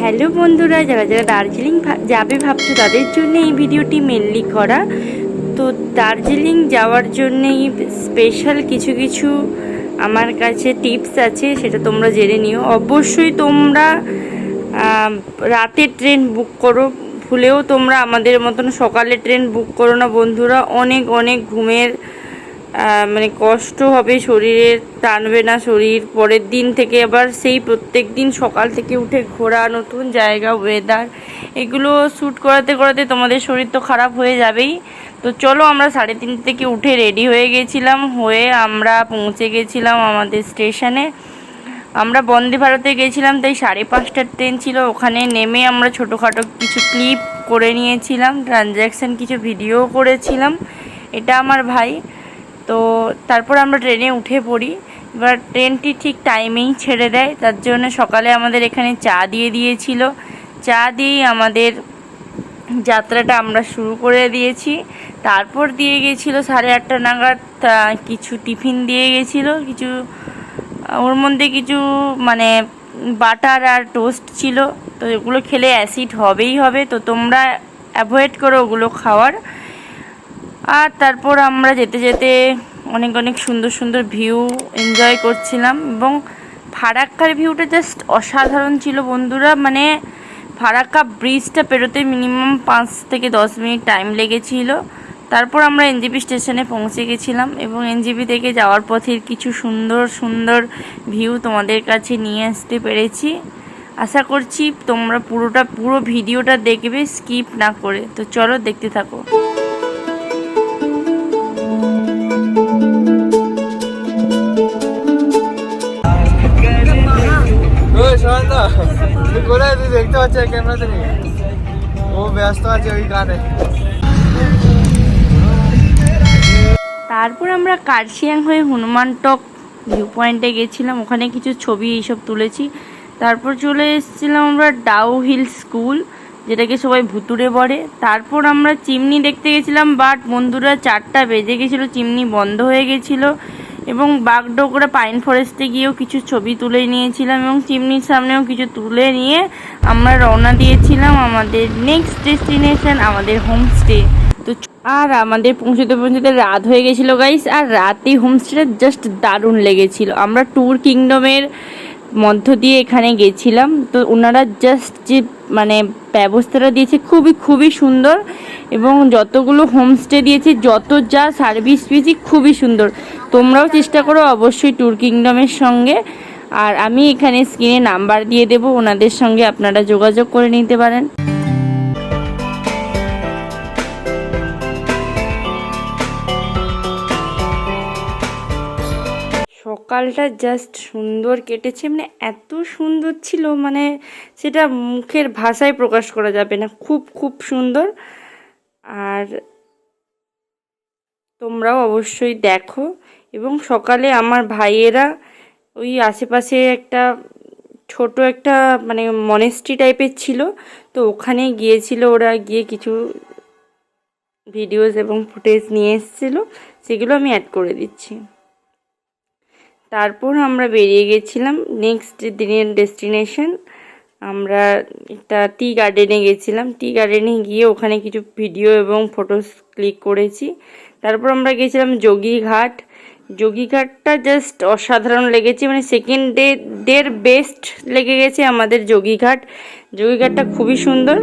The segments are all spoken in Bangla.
হ্যালো বন্ধুরা, যারা যারা দার্জিলিং যাবে ভাবছ তাদের জন্য এই ভিডিওটি মেনলি করা। তো দার্জিলিং যাওয়ার জন্যেই স্পেশাল কিছু কিছু আমার কাছে টিপস আছে, সেটা তোমরা জেনে নিও। অবশ্যই তোমরা রাতের ট্রেন বুক করো। ভুলেও তোমরা আমাদের মতন সকালে ট্রেন বুক করো না বন্ধুরা। অনেক অনেক ঘুমের মানে কষ্ট হবে শরীরের টানবে না শরীর। পরের দিন থেকে আবার সেই প্রত্যেক দিন সকাল থেকে উঠে ঘোরা, নতুন জায়গা ওয়েদার এগুলো শ্যুট করাতে করাতে তোমাদের শরীর তো খারাপ হয়ে যাবেই। তো চলো আমরা সাড়ে তিনটে থেকে উঠে রেডি হয়ে গেছিলাম, হয়ে আমরা পৌঁছে গেছিলাম আমাদের স্টেশনে আমরা বন্দে ভারতে গেছিলাম, তাই সাড়ে পাঁচটার ট্রেন ছিল। ওখানে নেমে আমরা ছোটোখাটো কিছু ক্লিপ করে নিয়েছিলাম ট্রানজ্যাকশান কিছু ভিডিও করেছিলাম। এটা আমার ভাই। তো তারপর আমরা ট্রেনে উঠে পড়ি। এবার ট্রেনটি ঠিক টাইমেই ছেড়ে দেয়, তার জন্য সকালে আমাদের এখানে চা দিয়ে দিয়েছিল। চা দিয়েই আমাদের যাত্রাটা আমরা শুরু করে দিয়েছি। তারপর দিয়ে গেছিল সাড়ে আটটা নাগাদ কিছু টিফিন দিয়ে গেছিল, কিছু ওর মধ্যে কিছু মানে বাটার আর টোস্ট ছিল। তো এগুলো খেলে অ্যাসিড হবেই হবে। তো তোমরা অ্যাভয়েড করো ওগুলো খাওয়ার। আর তারপর আমরা যেতে যেতে অনেক অনেক সুন্দর সুন্দর ভিউ এনজয় করছিলাম এবং ফারাক্কার ভিউটা জাস্ট অসাধারণ ছিল বন্ধুরা। মানে ফারাক্কা ব্রিজটা পেরোতে মিনিমাম পাঁচ থেকে দশ মিনিট টাইম লেগেছিল। তারপর আমরা এনজিপি স্টেশনে পৌঁছে গেছিলাম এবং এনজিপি থেকে যাওয়ার পথের কিছু সুন্দর সুন্দর ভিউ তোমাদের কাছে নিয়ে আসতে পেরেছি। আশা করছি তোমরা পুরোটা, পুরো ভিডিওটা দেখবে স্কিপ না করে। তো চলো দেখতে থাকো। কোথায় তুই দেখতে ও ব্যস্ত আছে ওই গানে। তারপর আমরা কার্শিয়াং হয়ে হনুমান টক ভিউ পয়েন্টে গেছিলাম। ওখানে কিছু ছবি এইসব তুলেছি। তারপর চলে এসেছিলাম আমরা ডাউ হিল স্কুল যেটাকে সবাই ভুতুরে বলে। তারপর আমরা চিমনি দেখতে গেছিলাম বাট বন্ধুরা চারটা বেজে গেছিল, চিমনি বন্ধ হয়ে গেছিল। এবং বাগডোগরা পাইন ফরেস্টে গিয়েও কিছু ছবি তুলে নিয়েছিলাম এবং চিমনির সামনেও কিছু তুলে নিয়ে আমরা রওনা দিয়েছিলাম আমাদের নেক্সট ডেস্টিনেশন আমাদের হোমস্টে তো আর আমাদের পৌঁছতে পৌঁছতে রাত হয়ে গেছিল গাইস আর রাতে হোমস্টেটা জাস্ট দারুণ লেগেছিল। আমরা ট্যুর কিংডমের মধ্য দিয়ে এখানে গেছিলাম, তো ওনারা জাস্ট যে মানে ব্যবস্থাটা দিয়েছে, খুবই খুবই সুন্দর এবং যতগুলো হোমস্টে দিয়েছে, যত যা সার্ভিস পেয়েছি খুবই সুন্দর। তোমরাও চেষ্টা করো অবশ্যই ট্যুর কিংডমের সঙ্গে। আর আমি এখানে স্ক্রিনে নাম্বার দিয়ে দেবো, ওনাদের সঙ্গে আপনারা যোগাযোগ করে নিতে পারেন। সকালটা জাস্ট সুন্দর কেটেছে। মানে এত সুন্দর ছিল মানে সেটা মুখের ভাষায় প্রকাশ করা যাবে না। খুব খুব সুন্দর। আর তোমরাও অবশ্যই দেখো। এবং সকালে আমার ভাইয়েরা ওই আশেপাশে একটা ছোট একটা মানে মনেস্ট্রি টাইপের ছিল। তো ওখানে গিয়েছিল ওরা, গিয়ে কিছু ভিডিওস এবং ফুটেজ নিয়ে এসেছিল। সেগুলো আমি অ্যাড করে দিচ্ছি। তারপর আমরা বেরিয়ে গেছিলাম নেক্সট দিনের ডেস্টিনেশন আমরা একটা টি গার্ডেনে গেছিলাম। টি গার্ডেনে গিয়ে ওখানে কিছু ভিডিও এবং ফটোস ক্লিক করেছি। তারপর আমরা গেছিলাম যোগীঘাট যোগীঘাটটা জাস্ট অসাধারণ লেগেছে। মানে সেকেন্ড ডে ডের বেস্ট লেগে গেছে আমাদের যোগীঘাট যোগীঘাটটা খুবই সুন্দর।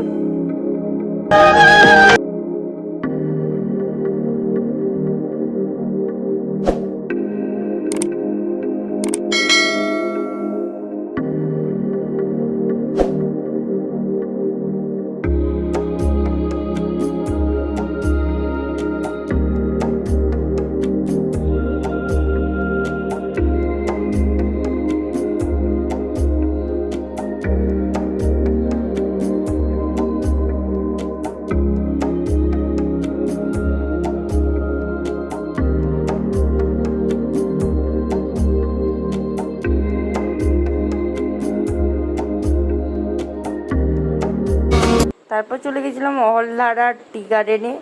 তারপর চলে গেছিলাম অহলদারা টি গার্ডেনে।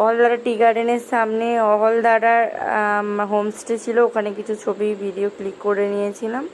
অহলদারা টি গার্ডেনের সামনে অহলধারার হোমস্টে ছিল। ওখানে কিছু ছবি, ভিডিও ক্লিক করে নিয়েছিলাম।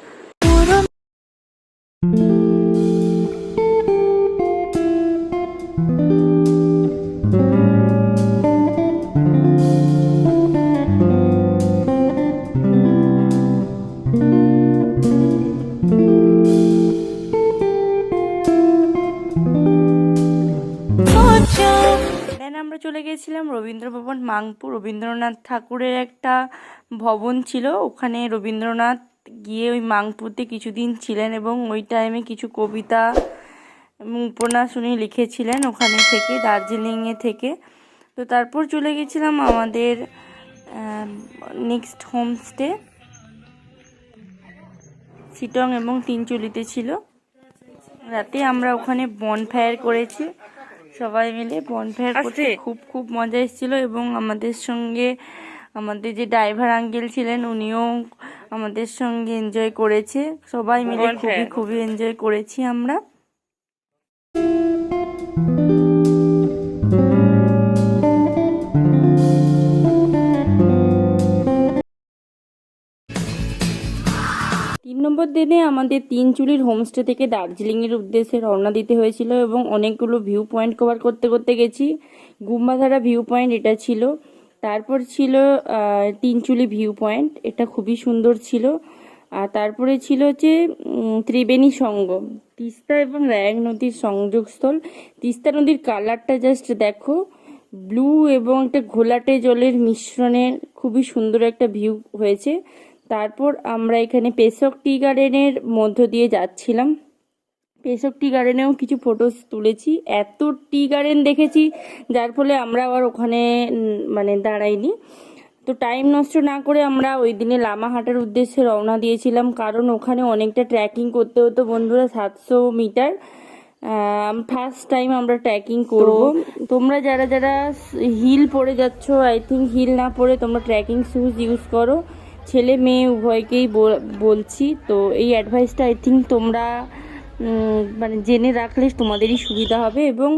চলে গেছিলাম, রবীন্দ্রভবন মাংপুর। রবীন্দ্রনাথ ঠাকুরের একটা ভবন ছিল, ওখানে রবীন্দ্রনাথ গিয়ে ওই মাংপুরতে কিছুদিন ছিলেন এবং ওই টাইমে কিছু কবিতা এবং উপন্যাস উনি লিখেছিলেন ওখানে থেকে, দার্জিলিংয়ে থেকে। তো তারপর চলে গেছিলাম আমাদের নেক্সট হোমস্টে সিটং এবং তিনচুলিতে ছিল। রাতে আমরা ওখানে বনফায়ার করেছি। সবাই মিলে বনফায়ার করতে খুব খুব মজা এসেছিল এবং আমাদের সঙ্গে আমাদের যে ড্রাইভার আঙ্কেল ছিলেন উনিও আমাদের সঙ্গে এনজয় করেছে। সবাই মিলে খুবই খুবই এনজয় করেছি আমরা। নম্বর দিনে আমাদের তিনচুলির হোমস্টে থেকে দার্জিলিংয়ের উদ্দেশ্যে রওনা দিতে হয়েছিল এবং অনেকগুলো ভিউ পয়েন্ট কভার করতে করতে গেছি। গুম্বাধারা ভিউ পয়েন্ট এটা ছিল। তারপর ছিল আহ, তিনচুলি ভিউ পয়েন্ট। এটা খুবই সুন্দর ছিল। আর তারপরে ছিল হচ্ছে ত্রিবেণী সঙ্গম তিস্তা এবং রায়াং নদীর সংযোগস্থল। তিস্তা নদীর কালারটা জাস্ট দেখো। ব্লু এবং একটা ঘোলাটে জলের মিশ্রণের খুবই সুন্দর একটা ভিউ হয়েছে। তারপর আমরা এখানে পেসক টি গার্ডেনের মধ্য দিয়ে যাচ্ছিলাম। পেসক টি গার্ডেনেও কিছু ফটোস তুলেছি। এত টি গার্ডেন দেখেছি যার ফলে আমরা আবার ওখানে মানে দাঁড়াইনি। তো টাইম নষ্ট না করে আমরা ওই দিনে লামাহাটার উদ্দেশ্যে রওনা দিয়েছিলাম কারণ ওখানে অনেকটা ট্রেকিং করতে হতো বন্ধুরা সাতশো মিটার। ফার্স্ট টাইম আমরা ট্রেকিং করব। তোমরা যারা যারা হিল পরে যাচ্ছ আই থিঙ্ক হিল না পরে তোমরা ট্রেকিং শুজ ইউজ করো। ছেলে মেয়ে উভয়কেই বল- বলছি। তো এই অ্যাডভাইসটা আই থিঙ্ক তোমরা মানে জেনে রাখলে তোমাদেরই সুবিধা হবে এবং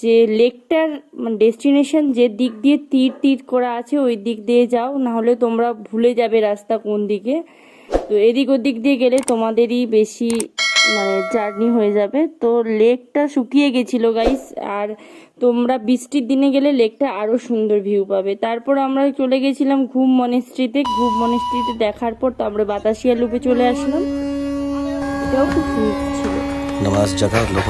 যে লেকটার মানে ডেস্টিনেশন যে দিক দিয়ে তীর তীর করা আছে ওই দিক দিয়ে যাও, নাহলে তোমরা ভুলে যাবে রাস্তা কোন দিকে। তো এদিক ওদিক দিয়ে গেলে তোমাদেরই বেশি মানে জার্নি হয়ে যাবে। তো লেকটা শুকিয়ে গেছিল গাইস আর তোমরা বৃষ্টির দিনে গেলে লেকটা আরও সুন্দর ভিউ পাবে। তারপর আমরা চলে গেছিলাম ঘুম মনেস্ট্রিতে ঘুম মনেস্ট্রিতে দেখার পর তো আমরা বাতাসিয়া লুপে চলে আসলাম। এটাও খুব সুন্দর ছিল। নমাজ লোক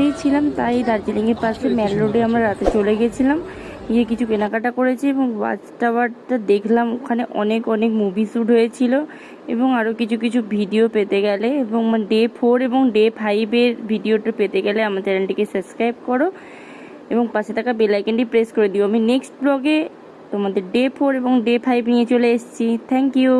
কাছেই ছিলাম তাই দার্জিলিংয়ের পাশে ম্যাল রোডে আমরা রাতে চলে গেছিলাম। গিয়ে কিছু কেনাকাটা করেছি এবং ওয়াচ টাওয়ারটা দেখলাম ওখানে অনেক অনেক মুভি শ্যুট হয়েছিল এবং আরও কিছু কিছু ভিডিও পেতে গেলে এবং মানে ডে ফোর এবং ডে ফাইভের ভিডিওটা পেতে গেলে আমার চ্যানেলটিকে সাবস্ক্রাইব করো এবং পাশে থাকা বেলাইকেনটি প্রেস করে দিও। আমি নেক্সট ব্লগে তোমাদের ডে ফোর এবং ডে ফাইভ নিয়ে চলে এসেছি। Thank you